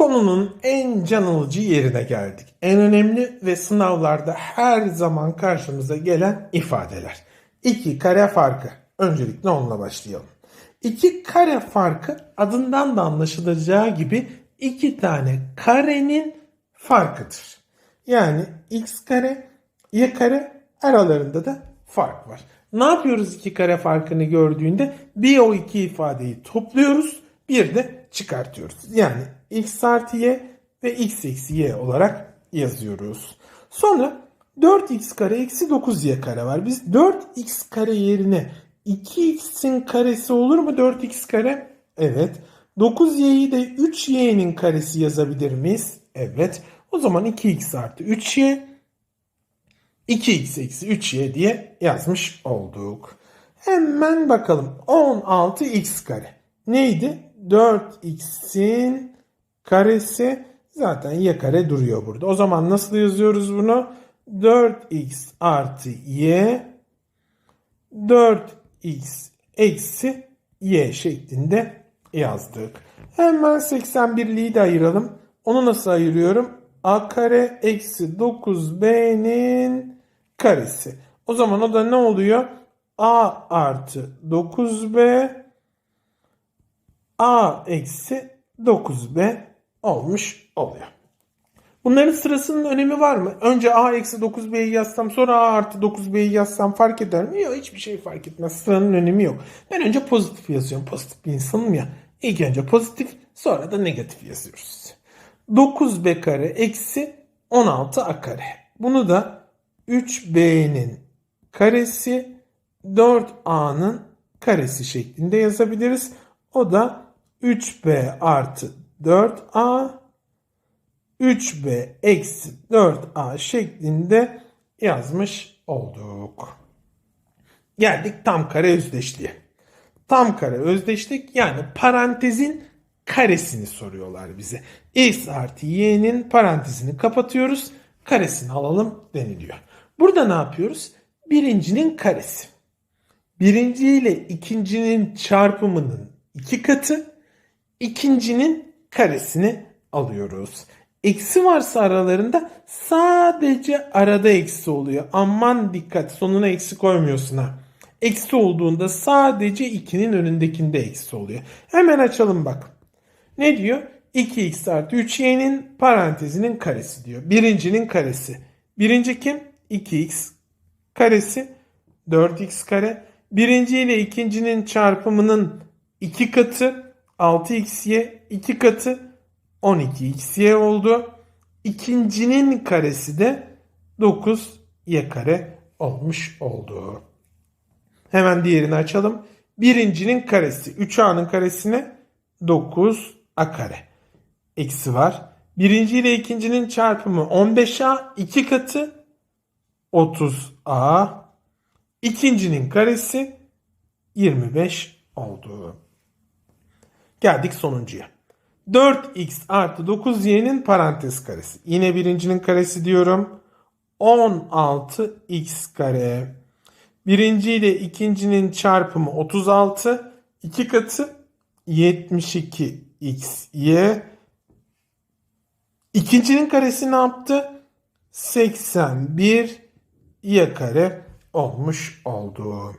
Konunun en can alıcı yerine geldik. En önemli ve sınavlarda her zaman karşımıza gelen ifadeler. İki kare farkı. Öncelikle onunla başlayalım. İki kare farkı adından da anlaşılacağı gibi iki tane karenin farkıdır. Yani x kare, y kare aralarında da fark var. Ne yapıyoruz iki kare farkını gördüğünde? Bir o iki ifadeyi topluyoruz, bir de çıkartıyoruz. Yani x artı y ve x eksi y olarak yazıyoruz. Sonra 4x kare eksi 9y kare var. Biz 4x kare yerine 2x'in karesi olur mu 4x kare? Evet. 9y'yi de 3y'nin karesi yazabilir miyiz? Evet. O zaman 2x artı 3y 2x eksi 3y diye yazmış olduk. Hemen bakalım. 16x kare. Neydi? 4x'in karesi zaten y kare duruyor burada. O zaman nasıl yazıyoruz bunu? 4x artı y 4x eksi y şeklinde yazdık. Hemen 81'liği de ayıralım. Onu nasıl ayırıyorum? a kare eksi 9b'nin karesi. O zaman o da ne oluyor? a artı 9b a eksi 9b olmuş oluyor. Bunların sırasının önemi var mı? Önce a eksi 9b'yi yazsam sonra a artı 9b'yi yazsam fark eder mi? Yok hiçbir şey fark etmez. Sıranın önemi yok. Ben önce pozitif yazıyorum. Pozitif bir insanım ya. İlk önce pozitif sonra da negatif yazıyoruz. 9b kare eksi 16a kare. Bunu da 3b'nin karesi 4a'nın karesi şeklinde yazabiliriz. O da 3b artı 4a 3b eksi 4a şeklinde yazmış olduk. Geldik tam kare özdeşliğe. Tam kare özdeşlik yani parantezin karesini soruyorlar bize. x artı y'nin parantezini kapatıyoruz. Karesini alalım deniliyor. Burada ne yapıyoruz? Birincinin karesi. Birinci ile ikincinin çarpımının iki katı. İkincinin karesini alıyoruz. Eksi varsa aralarında sadece arada eksi oluyor. Aman dikkat sonuna eksi koymuyorsun ha. Eksi olduğunda sadece 2'nin önündekinde eksi oluyor. Hemen açalım bak. Ne diyor? 2x artı 3y'nin parantezinin karesi diyor. Birincinin karesi. Birinci kim? 2x karesi 4x kare. Birinci ile ikincinin çarpımının 2 katı 6xy 2 katı 12xy oldu. İkincinin karesi de 9y kare olmuş oldu. Hemen diğerini açalım. Birincinin karesi 3a'nın karesine 9a kare. Eksi var. Birinci ile ikincinin çarpımı 15a 2 katı 30a. İkincinin karesi 25 oldu. Geldik sonuncuya. 4x artı 9y'nin parantez karesi. Yine birincinin karesi diyorum. 16x kare. Birinci ile ikincinin çarpımı 36. 2 katı 72xy. İkincinin karesi ne yaptı? 81 y kare olmuş oldu.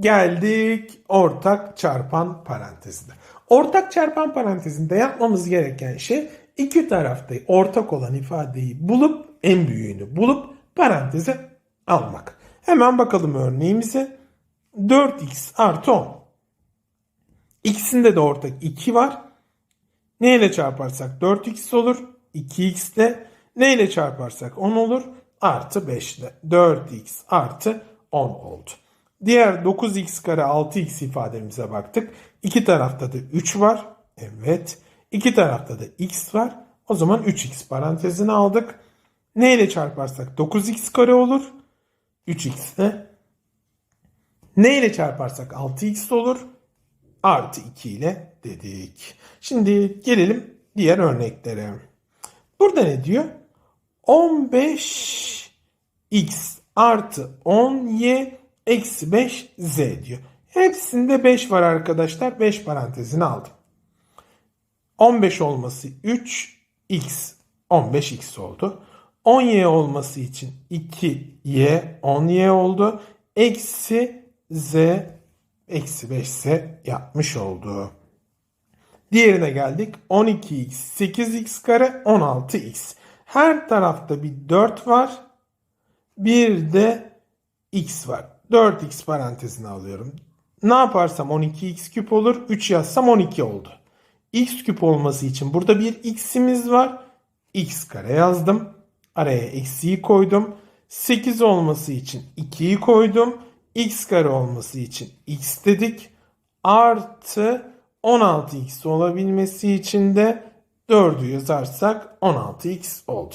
Geldik ortak çarpan parantezine. Ortak çarpan parantezinde yapmamız gereken şey iki tarafta ortak olan ifadeyi bulup en büyüğünü bulup paranteze almak. Hemen bakalım örneğimize. 4x artı 10. İkisinde de ortak 2 var. Ne ile çarparsak 4x olur. 2x ile ne ile çarparsak 10 olur. Artı 5 ile 4x artı 10 oldu. Diğer 9x kare 6x ifademize baktık. İki tarafta da 3 var. Evet. İki tarafta da x var. O zaman 3x parantezini aldık. Ne ile çarparsak 9x kare olur. 3x de ne ile çarparsak 6x olur. Artı 2 ile dedik. Şimdi gelelim diğer örneklere. Burada ne diyor? 15x artı 10y eksi 5 z diyor. Hepsinde 5 var arkadaşlar. 5 parantezini aldım. 15 olması 3 x 15x oldu. 10y olması için 2y 10y oldu. Eksi z eksi 5z yapmış oldu. Diğerine geldik. 12x 8x kare 16x. Her tarafta bir 4 var. Bir de x var. 4x parantezine alıyorum. Ne yaparsam 12x küp olur. 3 yazsam 12 oldu. x küp olması için burada bir x'imiz var. x kare yazdım. Araya eksiği koydum. 8 olması için 2'yi koydum. x kare olması için x dedik. Artı 16x olabilmesi için de 4'ü yazarsak 16x oldu.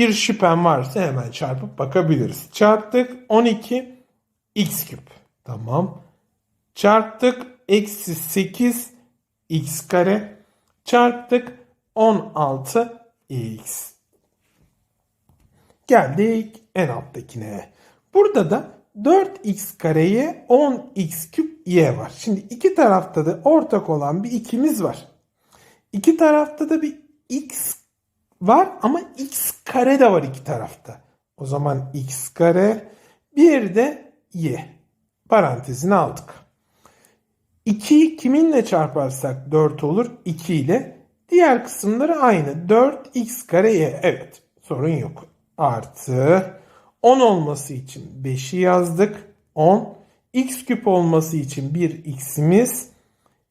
Bir şüphem varsa hemen çarpıp bakabiliriz. Çarptık 12 x küp. Tamam. Çarptık eksi 8 x kare. Çarptık 16 x. Geldik en alttakine. Burada da 4x kareye 10x küp y var. Şimdi iki tarafta da ortak olan bir ikimiz var. İki tarafta da bir x var ama x kare de var iki tarafta. O zaman x kare bir de y. Parantezine aldık. 2'yi kiminle çarparsak 4 olur? 2 ile. Diğer kısımları aynı. 4x kare y. Evet sorun yok. Artı 10 olması için 5'i yazdık. 10. x küp olması için bir x'imiz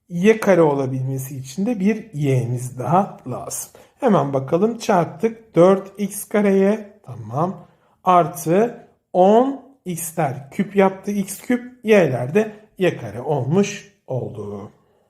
y kare olabilmesi için de bir y'miz daha lazım. Hemen bakalım çarptık 4x kareye tamam artı 10 x'ler küp yaptı x küp y'ler de y kare olmuş oldu.